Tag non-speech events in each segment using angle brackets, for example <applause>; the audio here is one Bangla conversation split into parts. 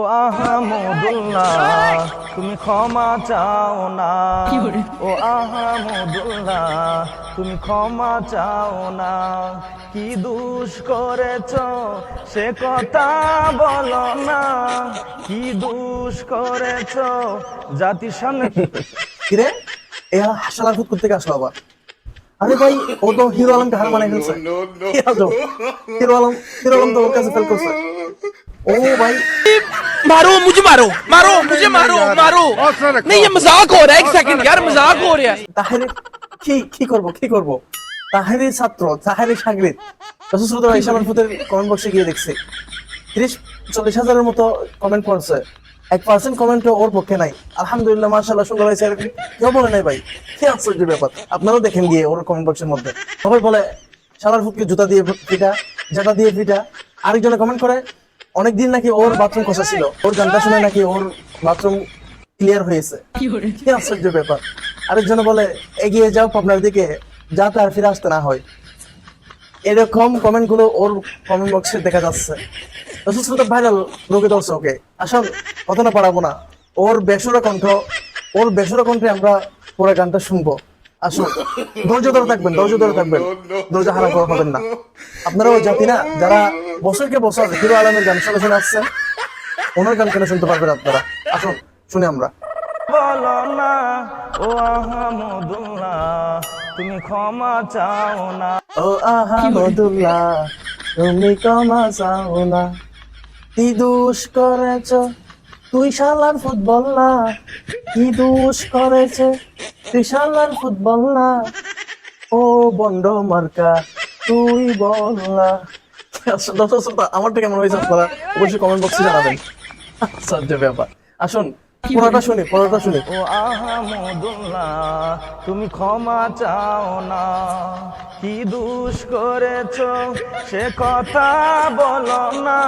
ও আহমদুল্লাহ তুমি ক্ষমা চাও না। ও আহমদুল্লাহ তুমি ক্ষমা চাও না। কি দুষ করেছ? সে কথা বলো না। কি দুষ করেছ? জাতির সামনে কিরে? এরা হাসালার ফুট করতে আসলো আবার। আরে ভাই ও তো হিরো আলমকে হার মানে ফেলছে? হিরো আলম হিরো আলম তো ওর কাছে ফেল করছে। ও ভাই मारो मुझे मारो मारो मुझे मारो मारो नहीं ये मजाक हो रहा है एक सेकंड यार मजाक हो रहा है তাহেরি কি কি করব কি করব তাহেরি ছাত্র তাহেরি সাগরিত রসুল ইসলামের ফুটের কমেন্ট বক্সে গিয়ে দেখছি তিরিশ চল্লিশ হাজারের মতো কমেন্ট পড়ছে এক পার্সেন্ট কমেন্ট ওর পক্ষে নাই আলহামদুলিল্লাহ মার্শাল্লাহ সুন্দর হয়েছে এরকম কেউ বলে নাই ভাই কি আশ্চর্য ব্যাপার আপনারাও দেখেন গিয়ে ওর কমেন্ট বক্সের মধ্যে সবাই বলে সালার ফুটকে জুতা দিয়ে ফিটা জাটা দিয়ে ফিটা আরেকজনে কমেন্ট করে অনেকদিন নাকি ওর বাথরুম কষা ছিল। ওর গানটা শুনে নাকি ওর বাথরুম ক্লিয়ার হয়েছে। কি আশ্চর্য ব্যাপার। আরেকজন বলে এগিয়ে যাও পাবনার দিকে যাতে আর ফিরে আসতে না হয়। এরকম কমেন্টগুলো ওর কমেন্ট বক্সে দেখা যাচ্ছে। রসুল ভাইরাল ধরছে ওকে। আসল কথা না পারাবো না। ওর বেসরা কণ্ঠ ওর বেসরা কণ্ঠে আমরা পুরো গানটা শুনব। আসুন। ধৈর্য ধরে থাকবেন ধৈর্য ধরে থাকবেন। ধৈর্য হারা করা হবেন না। আপনারাও জাতি না যারা বছরকে বছর হিরো আলমের গান শুনে শুনে আসছেন ওনার গান কেন শুনতে পারবেন আপনারা? আসুন শুনে আমরা। বলো না ও আহমদুল্লাহ তুমি ক্ষমা চাও না। ও আহামদুল্লাহ তুমি কমা চাও না। কি দোষ করেছ? তুই শালার ফুটবল না, কি দোষ করেছে? তুই শালার ফুটবল না। ও বন্ড মার্কা, তুই বল না। আমার দর্শক আমারটা কেমন হয়েছে আপনারা অবশ্যই কমেন্ট বক্সে জানাবেন। আশ্চর্য ব্যাপার। আসুন পড়াটা শুনি পড়াটা শুনি। ও আহমদুল্লাহ তুমি ক্ষমা চাও না। কি দুষ করেছ? সে কথা বলো না।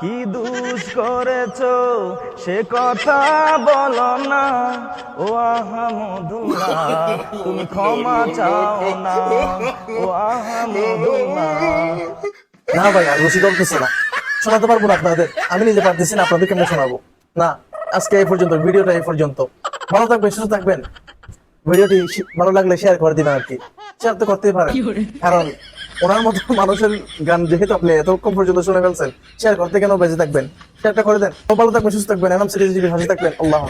কি দুষ করেছ? সে কথা বলো না। ও আহমদুল্লাহ তুমি ক্ষমা চাও না। ও আহমদুল্লাহ না ভাই আর রসি করতেছে না শোনাতে পারব না আপনাদের। আমি নিজে পারতেছি না আপনাদের কেমন শোনাবো? না। আজকে এই পর্যন্ত ভিডিওটা এই পর্যন্ত। ভালো থাকবেন সুস্থ থাকবেন। ভিডিওটি ভালো লাগলে শেয়ার করে দিবেন আর কি শেয়ার তো করতেই পারেন। কারণ ওনার মতো <laughs> মানুষের গান যেহেতু আপনি এতক্ষণ পর্যন্ত শুনে ফেলছেন শেয়ার করতে কেন বেঁচে থাকবেন? শেয়ারটা করে দেন। ভালো থাকবেন সুস্থ থাকবেন। এরম সিরিজ হাসি থাকবেন। আল্লাহ